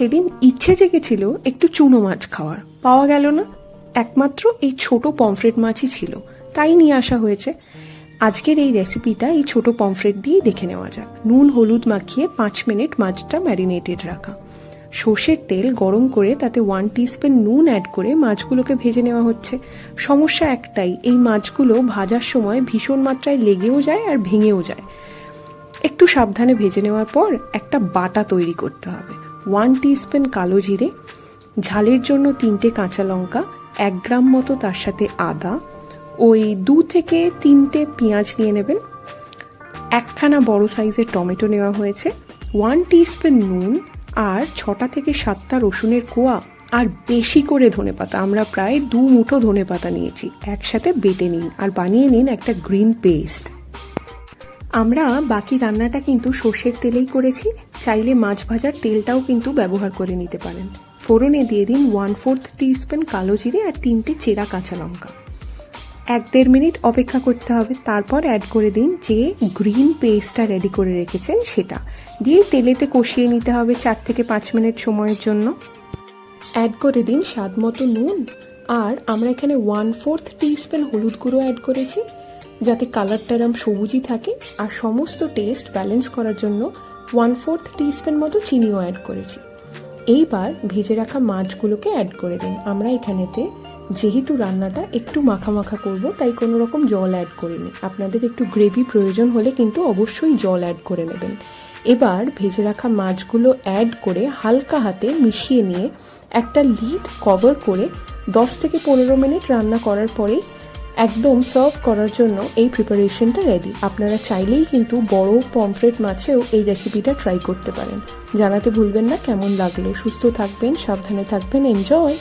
সেদিন ইচ্ছে জেগেছিল একটু চুনো মাছ খাওয়ার। পাওয়া গেল না, একমাত্র এই ছোট পমফ্রেট মাছই ছিল। তাই নিয়ে আসা হয়েছে। আজকের এই রেসিপিটা এই ছোট পমফ্রেট দিয়ে দেখে নেওয়া যাক। নুন, হলুদ মাখিয়ে পাঁচ মিনিট মাছটা ম্যারিনেটেড রাখা। সর্ষের তেল গরম করে তাতে ওয়ান টিস্পুন নুন অ্যাড করে মাছগুলোকে ভেজে নেওয়া হচ্ছে। সমস্যা একটাই, এই মাছগুলো ভাজার সময় ভীষণ মাত্রায় লেগেও যায় আর ভেঙেও যায়। একটু সাবধানে ভেজে নেওয়ার পর একটা বাটা তৈরি করতে হবে। ওয়ান টিস্পুন কালো জিরে, ঝালের জন্য তিনটে কাঁচা লঙ্কা, এক গ্রাম মতো তার সাথে আদা, ওই দু থেকে তিনটে পেঁয়াজ নিয়ে নেবেন। একখানা বড় সাইজের টমেটো নেওয়া হয়েছে, ওয়ান টিস্পুন নুন আর ছটা থেকে সাতটা রসুনের কোয়া আর বেশি করে ধনেপাতা। আমরা প্রায় দু মুঠো ধনেপাতা নিয়েছি। একসাথে বেটে নিন আর বানিয়ে নিন একটা গ্রিন পেস্ট। আমরা বাকি রান্নাটা কিন্তু সর্ষের তেলেই করেছি। চাইলে মাছ ভাজার তেলটাও কিন্তু ব্যবহার করে নিতে পারেন। ফোড়নে দিয়ে দিন ওয়ান ফোর্থ টিস্পুন কালো জিরে আর তিনটে চেরা কাঁচা লঙ্কা। এক দেড় মিনিট অপেক্ষা করতে হবে। তারপর অ্যাড করে দিন যে গ্রিন পেস্টটা রেডি করে রেখেছেন সেটা। দিয়ে তেলেতে কষিয়ে নিতে হবে চার থেকে পাঁচ মিনিট সময়ের জন্য। অ্যাড করে দিন স্বাদ মতো নুন। আর আমরা এখানে ওয়ান ফোর্থ টিস্পুন হলুদ গুঁড়ো অ্যাড করেছি। যাতে কালারটা এরম সবুজই থাকে। আর সমস্ত টেস্ট ব্যালেন্স করার জন্য ওয়ান ফোর্থ টিস্পুন মতো চিনিও অ্যাড করেছি। এইবার ভেজে রাখা মাছগুলোকে অ্যাড করে দিন। আমরা এখানেতে যেহেতু রান্নাটা একটু মাখা মাখা করব, তাই কোনো রকম জল অ্যাড করিনি। আপনাদের একটু গ্রেভি প্রয়োজন হলে কিন্তু অবশ্যই জল অ্যাড করে নেবেন। এবার ভেজে রাখা মাছগুলো অ্যাড করে হালকা হাতে মিশিয়ে নিয়ে একটা লিড কভার করে দশ থেকে পনেরো মিনিট রান্না করার পরেই একদম সার্ভ করার জন্য এই প্রিপারেশনটা রেডি আপনারা চাইলেই কিন্তু বড় পমফ্রেট মাছেও এই রেসিপিটা ট্রাই করতে পারেন। জানাতে ভুলবেন না, কেমন লাগল? সুস্থ থাকবেন, সাবধানে থাকবেন এনজয়